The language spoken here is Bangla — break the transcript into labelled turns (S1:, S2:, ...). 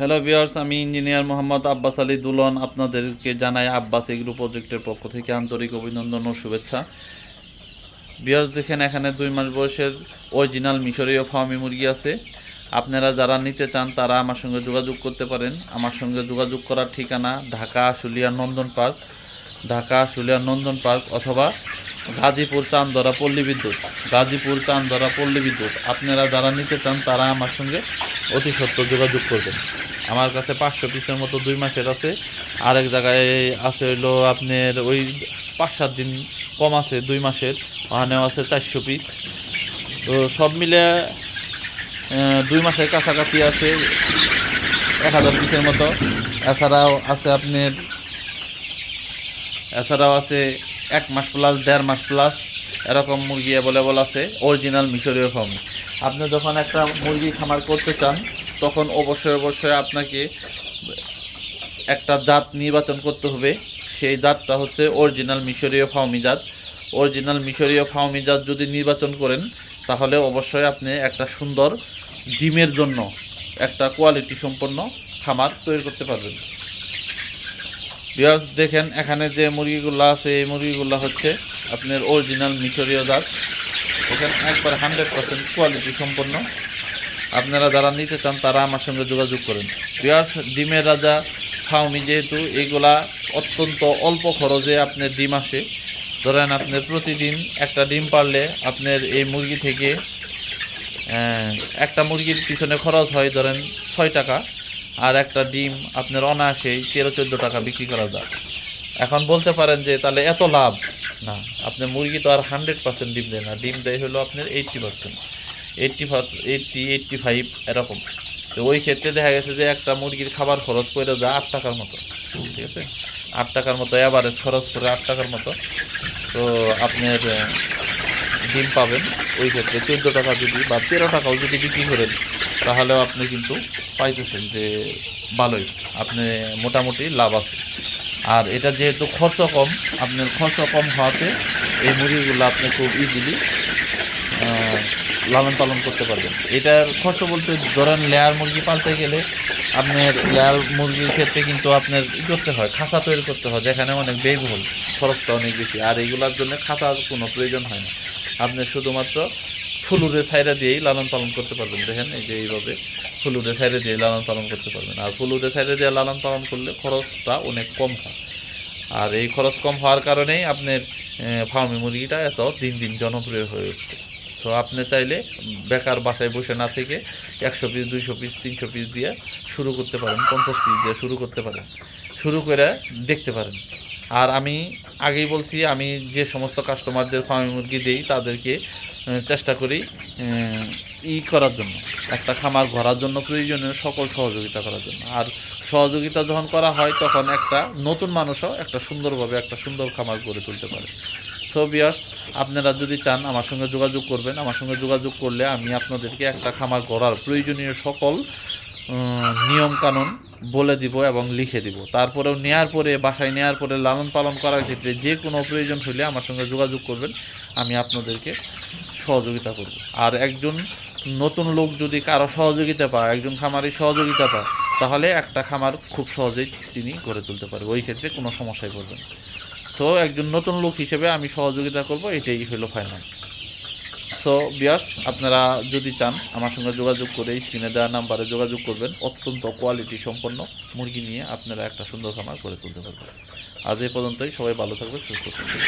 S1: হ্যালো বিয়ার্স আমি ইঞ্জিনিয়ার মোহাম্মদ আব্বাস আলী দুলন। আপনাদেরকে জানাই আব্বাস এগ্রো প্রজেক্টের পক্ষ থেকে আন্তরিক অভিনন্দন ও শুভেচ্ছা। বিয়ার্স দেখেন, এখানে দুই মাস বয়সের অরিজিনাল মিশরীয় ফার্মি মুরগি আছে। আপনারা যারা নিতে চান, তারা আমার সঙ্গে যোগাযোগ করতে পারেন। আমার সঙ্গে যোগাযোগ করার ঠিকানা ঢাকা আশুলিয়া নন্দন পার্ক। ঢাকা আশুলিয়া নন্দন পার্ক অথবা গাজীপুর চান্দরা পল্লী বিদ্যুৎ। গাজীপুর চান্দরা পল্লী বিদ্যুৎ। আপনারা যারা নিতে চান, তারা আমার সঙ্গে অতি সত্ত্বর যোগাযোগ করবেন। আমার কাছে পাঁচশো পিসের মতো দুই মাসের আছে। আরেক জায়গায় আছে হইল আপনার ওই পাঁচ সাত দিন কম আছে, দুই মাসের। ওখানেও আছে চারশো পিস। তো সব মিলে দুই মাসের কাছাকাছি আছে এক হাজার পিসের মতো। এছাড়াও আছে আপনার, এছাড়াও আছে এক মাস প্লাস দেড় মাস প্লাস এরকম মুরগি অ্যাভেলেবল আছে অরিজিনাল মিশরীয় ফার্ম আপনি যখন একটা মুরগি খামার করতে চান তখন অবশ্যই অবশ্যই আপনাকে একটা জাত নির্বাচন করতে হবে। সেই জাতটা হচ্ছে অরিজিনাল মিশরীয় ফাউমি জাত। অরিজিনাল মিশরীয় ফাউমি জাত যদি নির্বাচন করেন, তাহলে অবশ্যই আপনি একটা সুন্দর ডিমের জন্য একটা কোয়ালিটি সম্পন্ন খামার তৈরি করতে পারবেন। বিয়ার্স দেখেন এখানে যে মুরগিগুলো আছে, এই মুরগিগুলো হচ্ছে আপনার অরিজিনাল মিশরীয় জাত। এখানে একবার হান্ড্রেড পার্সেন্ট কোয়ালিটি সম্পন্ন। আপনারা যারা নিতে চান, তারা আমার সঙ্গে যোগাযোগ করেন। বিয়ার্স ডিমের রাজা ফাউমি যেহেতু, এগুলা অত্যন্ত অল্প খরচে আপনার ডিম আসে। ধরেন আপনার প্রতিদিন একটা ডিম পারলে আপনার এই মুরগি থেকে একটা মুরগির পিছনে খরচ হয় ধরেন ছয় টাকা, আর একটা ডিম আপনার অনায়াসেই তেরো চোদ্দ টাকা বিক্রি করা যায়। এখন বলতে পারেন যে তাহলে এত লাভ? না আপনার মুরগি তো আর হান্ড্রেড পার্সেন্ট ডিম দেয় না, ডিম দেয় হলো আপনার eighty percent eighty eighty eighty five এরকম। তো ওই ক্ষেত্রে দেখা গেছে যে একটা মুরগির খাবার খরচ করে যায় আট টাকার মতো, ঠিক আছে? আট টাকার মতো অ্যাভারেজ খরচ করে আট টাকার মতো। তো আপনার ডিম পাবেন, ওই ক্ষেত্রে চোদ্দ টাকা যদি বা তেরো টাকাও যদি বিক্রি করেন, তাহলেও আপনি কিন্তু পাইতেছেন যে ভালোই, আপনি মোটামুটি লাভ আছে। আর এটা যেহেতু খরচ কম, আপনার খরচ কম হওয়াতে এই মুরগিগুলো আপনি খুব ইজিলি লালন পালন করতে পারবেন। এটার খরচ বলতে ধরেন লেয়ার মুরগি পালতে গেলে আপনার লেয়ার মুরগির ক্ষেত্রে কিন্তু আপনার ই করতে হয়, খাঁচা তৈরি করতে হয়, যেখানে অনেক ব্যয়বহুল, খরচটা অনেক বেশি। আর এইগুলোর জন্য খাঁচার কোনো প্রয়োজন হয় না। আপনি শুধুমাত্র ফুলুরে ছাইরা দিয়েই লালন পালন করতে পারবেন। দেখেন, এই যে এইভাবে ফুলুরে ছাইরে দিয়ে লালন পালন করতে পারবেন। আর ফুলুরে ছাইরে দিয়ে লালন পালন করলে খরচটা অনেক কম হয়। আর এই খরচ কম হওয়ার কারণেই আপনার ফার্মি মুরগিটা এত দিন দিন জনপ্রিয় হয়ে উঠছে। তো আপনি চাইলে বেকার বাসায় বসে না থেকে একশো পিস দুইশো পিস তিনশো পিস দিয়ে শুরু করতে পারেন, পঞ্চাশ পিস দিয়ে শুরু করতে পারেন। শুরু করে দেখতে পারেন। আর আমি আগেই বলছি, আমি যে সমস্ত কাস্টমারদের ফার্মি মুরগি দিই, তাদেরকে চেষ্টা করি ই করার জন্য। একটা খামার ঘোরার জন্য প্রয়োজনীয় সকল সহযোগিতা করার জন্য। আর সহযোগিতা যখন করা হয়, তখন একটা নতুন মানুষও একটা সুন্দরভাবে একটা সুন্দর খামার গড়ে তুলতে পারে। সো বিয়ার্স আপনারা যদি চান আমার সঙ্গে যোগাযোগ করবেন, আমার সঙ্গে যোগাযোগ করলে আমি আপনাদেরকে একটা খামার গড়ার প্রয়োজনীয় সকল নিয়ম কানুন বলে দিব এবং লিখে দিব। তারপরেও নেয়ার পরে, বাসায় নেয়ার পরে, লালন পালন করার ক্ষেত্রে যে কোনো প্রয়োজন হলে আমার সঙ্গে যোগাযোগ করবেন, আমি আপনাদেরকে সহযোগিতা করব। আর একজন নতুন লোক যদি কারও সহযোগিতা পায়, একজন খামারি সহযোগিতা পায়, তাহলে একটা খামার খুব সহজেই তিনি গড়ে তুলতে পারবে। ওই ক্ষেত্রে কোনো সমস্যায় পড়বে না। সো একজন নতুন লোক হিসেবে আমি সহযোগিতা করব, এটাই হলো ফাইনাল সো বিয়ার্স আপনারা যদি চান আমার সঙ্গে যোগাযোগ করে স্ক্রিনে দেওয়া নাম্বারে যোগাযোগ করবেন, অত্যন্ত কোয়ালিটি সম্পন্ন মুরগি নিয়ে আপনারা একটা সুন্দর খামার করে তুলতে পারবেন। আজ এ পর্যন্তই, সবাই ভালো থাকবে সুস্থ থাকবে